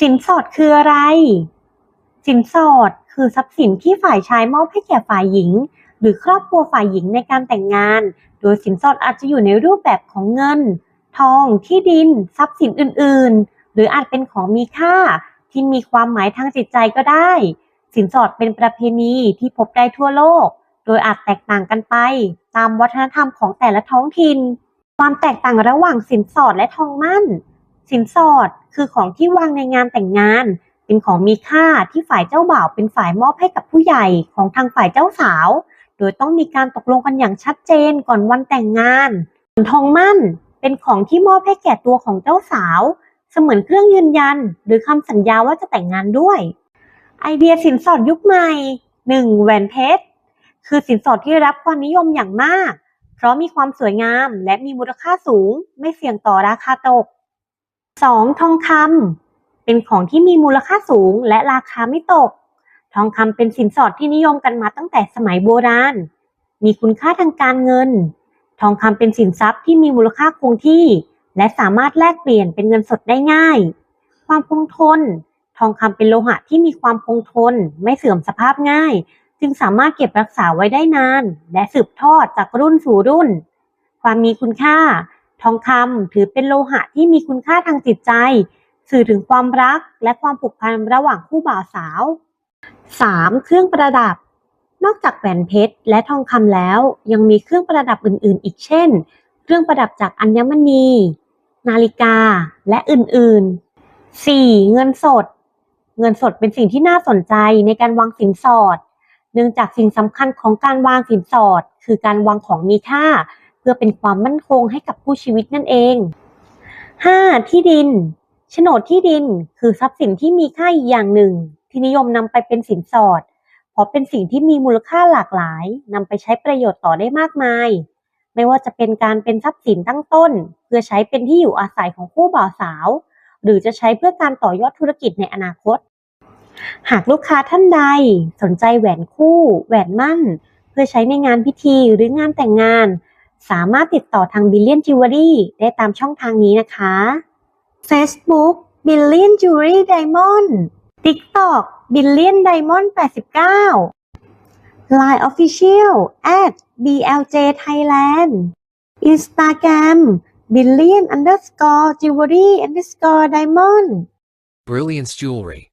สินสอดคืออะไร สินสอดคือทรัพย์สินที่ฝ่ายชายมอบให้แก่ฝ่ายหญิง หรือครอบครัวฝ่ายหญิงในการแต่งงาน โดยสินสอดอาจจะอยู่ในรูปแบบของเงิน ทอง ที่ดิน ทรัพย์สินอื่น ๆ หรืออาจเป็นของมีค่า ที่มีความหมายทางจิตใจก็ได้ สินสอดเป็นประเพณีที่พบได้ทั่วโลก โดยอาจแตกต่างกันไป ตามวัฒนธรรมของแต่ละท้องถิ่น ความแตกต่างระหว่างสินสอดและทองมั่น สินสอดคือของที่วางในงานแต่งงาน เป็นของมีค่าที่ฝ่ายเจ้าบ่าวเป็นฝ่ายมอบให้กับผู้ใหญ่ของทางฝ่ายเจ้าสาว โดยต้องมีการตกลงกันอย่างชัดเจนก่อนวันแต่งงานส่วนทองมั่น เป็นของที่มอบให้แก่ตัวของเจ้าสาว เสมือนเครื่องยืนยัน หรือคำสัญญาว่าจะแต่งงานด้วย ไอเดียสินสอดยุคใหม่ 1. แหวนเพชร คือสินสอดที่ได้รับความนิยมอย่างมาก เพราะมีความสวยงามและมีมูลค่าสูง ไม่เสี่ยงต่อราคาตก 2. ทองคำเป็นของที่มีมูลค่าสูงและราคาไม่ตก ทองคำเป็นสินสอดที่นิยมกันมาตั้งแต่สมัยโบราณ มีคุณค่าทางการเงิน ทองคำเป็นสินทรัพย์ที่มีมูลค่าคงที่ และสามารถแลกเปลี่ยนเป็นเงินสดได้ง่าย ความคงทน ทองคำเป็นโลหะที่มีความคงทน ไม่เสื่อมสภาพง่าย จึงสามารถเก็บรักษาไว้ได้นาน และสืบทอดจากรุ่นสู่รุ่น ความมีคุณค่า ทองคำถือเป็นโลหะที่มีคุณค่าทางจิตใจ สื่อถึงความรักและความผูกพันระหว่างคู่บ่าวสาว 3. เครื่องประดับ นอกจากแหวนเพชรและทองคำแล้ว ยังมีเครื่องประดับอื่น ๆ อีกเช่น เครื่องประดับจากอัญมณี นาฬิกา และอื่น ๆ 4. เงินสด เงินสดเป็นสิ่งที่น่าสนใจในการวางสินสอด เนื่องจากสิ่งสำคัญของการวางสินสอด คือการวางของมีค่า เพื่อเป็นความมั่นคงให้กับผู้ชีวิตนั่นเอง 5. ที่ดินโฉนดที่ดินคือทรัพย์สินที่มีค่าอีกอย่างหนึ่ง ที่นิยมนำไปเป็นสินสอด เพราะเป็นสิ่งที่มีมูลค่าหลากหลายนำไปใช้ประโยชน์ต่อได้มากมาย ไม่ว่าจะเป็นการเป็นทรัพย์สินตั้งต้น เพื่อใช้เป็นที่อยู่อาศัยของคู่บ่าวสาว หรือจะใช้เพื่อการต่อยอดธุรกิจในอนาคต หากลูกค้าท่านใด สนใจแหวนคู่ แหวนมั่น เพื่อใช้ในงานพิธีหรืองานแต่งงาน สามารถติดต่อทาง Billion Jewelry ได้ตามช่องทางนี้นะคะ Facebook Billion Jewelry Diamond TikTok Billion Diamond 89 Line Official at BLJ Thailand Instagram Billion underscore Jewelry underscore Diamond Brilliance Jewelry.